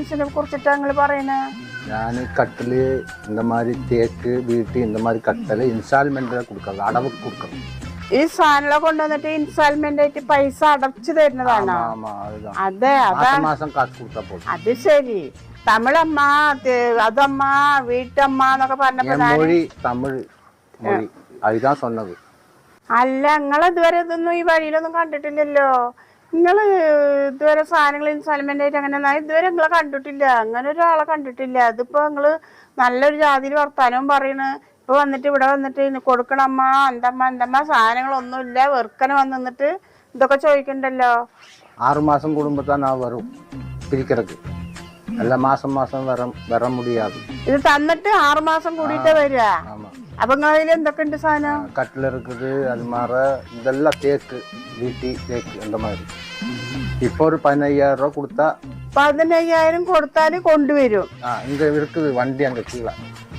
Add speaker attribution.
Speaker 1: ബിസിനസിനെ കുറിച്ചിട്ടാ നിങ്ങൾ പറയണേ
Speaker 2: ഞാൻ കട്ടില് இந்த மாதிரி தேக்கு வீட்டு இந்த மாதிரி கட்டல் இன்ஸ்டால்மெண்ட்டில் கொடுக்கறது அடவுக்கு கொடுக்கறது
Speaker 1: ഈ സാധനങ്ങളെ കൊണ്ടുവന്നിട്ട് ഇൻസ്റ്റാൾമെന്റ് ആയിട്ട് പൈസ അടച്ചു തരുന്നതാണോ
Speaker 2: ஆமாம் அதுதான்
Speaker 1: അതെ അതാ
Speaker 2: மாதம் மாதம் காசு கொடுத்தா போதும்
Speaker 1: അത് ശരി തമിഴമ്മ തെ- അതമ്മ വീട്ടമ്മ എന്നൊക്കെ പറഞ്ഞപ്പോ
Speaker 2: என் மொழி தமிழ் மொழி அதுதான் சொன்னது
Speaker 1: അല്ല നിങ്ങൾ ഇതുവരെ ഇതൊന്നും ഈ വഴിയിലൊന്നും കണ്ടിട്ടില്ലല്ലോ നിങ്ങൾ ഇതുവരെ സാധനങ്ങൾ ഇൻസ്റ്റാൾമെന്റ് ആയിട്ട് അങ്ങനെ ഇതുവരെ നിങ്ങളെ കണ്ടിട്ടില്ല. അങ്ങനെ ഒരാളെ കണ്ടിട്ടില്ല. അതിപ്പോ നിങ്ങൾ നല്ലൊരു ജാതിയിൽ വർത്താനവും പറയണ്. ഇപ്പൊ വന്നിട്ട് ഇവിടെ വന്നിട്ട് കൊടുക്കണമ്മ എന്തമ്മ എന്തമ്മ സാധനങ്ങളൊന്നുമില്ല. വെറുക്കനെ വന്ന് നിന്നിട്ട് ഇതൊക്കെ ചോദിക്കണ്ടല്ലോ?
Speaker 2: ആറുമാസം കുടുംബത്താണ് വരും
Speaker 1: ഇത് തന്നിട്ട് ആറുമാസം കൂടിയിട്ടേ വരിക. അപ്പൊ നിങ്ങളതിൽ എന്തൊക്കെ ഉണ്ട് സാധനം
Speaker 2: கட்டில் இருக்குது அது மாதிரி இதெல்லாம் தேக்கு வீட்டி தேக்கு அந்த மாதிரி இப்போ ஒரு பதினையாயிரம் ரூபா கொடுத்தா
Speaker 1: പതിനയ്യായിരം കൊടുത്താല് കൊണ്ടുവരും
Speaker 2: ஆ இங்கே இருக்குது வண்டி அங்கே கீழே